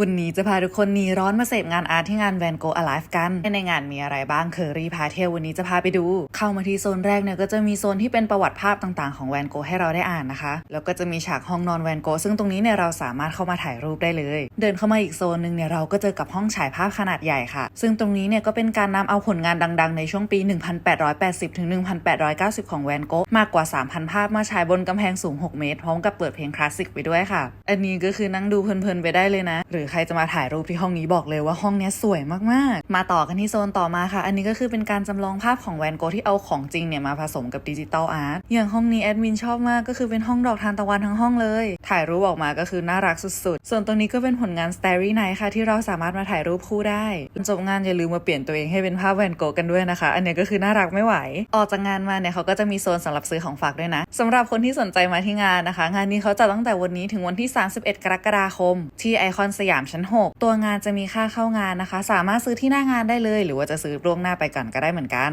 วันนี้จะพาทุกคนหนีร้อนมาเสพงานอาร์ตที่งาน Van Gogh Alive กัน ในงานมีอะไรบ้างเคอรี่พาเทลวันนี้จะพาไปดู เข้ามาที่โซนแรกเนี่ยก็จะมีโซนที่เป็นประวัติภาพต่างๆของแวนโกให้เราได้อ่านนะคะ แล้วก็จะมีฉากห้องนอนแวนโกซึ่งตรงนี้เนี่ยเราสามารถเข้ามาถ่ายรูปได้เลย เดินเข้ามาอีกโซนหนึ่งเนี่ยเราก็เจอกับห้องฉายภาพขนาดใหญ่ค่ะ ซึ่งตรงนี้เนี่ยก็เป็นการนำเอาผลงานดัง ๆ ในช่วงปี 1880ถึง1890 ของแวนโกะมากกว่า 3,000 ภาพมาฉายบนกำแพงสูง 6 เมตรพร้อมกับเปิดเพลงคลาสสิกไปด้วยค่ะ อันนี้ก็คือนั่งดูเพลินๆไปได้เลยนะ หรือใครจะมาถ่ายรูปที่ห้องนี้บอกเลยว่าห้องนี้สวยมากๆ มาต่อกันที่โซนต่อมาค่ะ อันนี้ก็คือเป็นการจำลองภาพของแวนโกที่เอาของจริงเนี่ยมาผสมกับดิจิตอลอาร์ตอย่างห้องนี้แอดมินชอบมากก็คือเป็นห้องดอกทานตะวันทั้งห้องเลย ถ่ายรูปออกมาก็คือน่ารักสุดๆ ส่วนตรงนี้ก็เป็นผลงาน Starry Night ค่ะที่เราสามารถมาถ่ายรูปคู่ได้จบงานอย่าลืมมาเปลี่ยนตัวเองให้เป็นภาพแวนโกกันด้วยนะคะ อันนี้ก็คือน่ารักไม่ไหว ออกจากงานมาเนี่ยเขาก็จะมีโซนสำหรับซื้อของฝากด้วยนะสำหรับคนที่สนใจมาที่งานนะคะ งานนี้เขาจัดตั้งแต่วันนี้ถึงวันที่ 31 กรกฎาคม ที่ไอคอนสยามชั้น 6 ตัวงานจะมีค่าเข้างานนะคะ สามารถซื้อที่หน้างานได้เลย หรือว่าจะซื้อล่วงหน้าไปก่อนก็ได้เหมือนกัน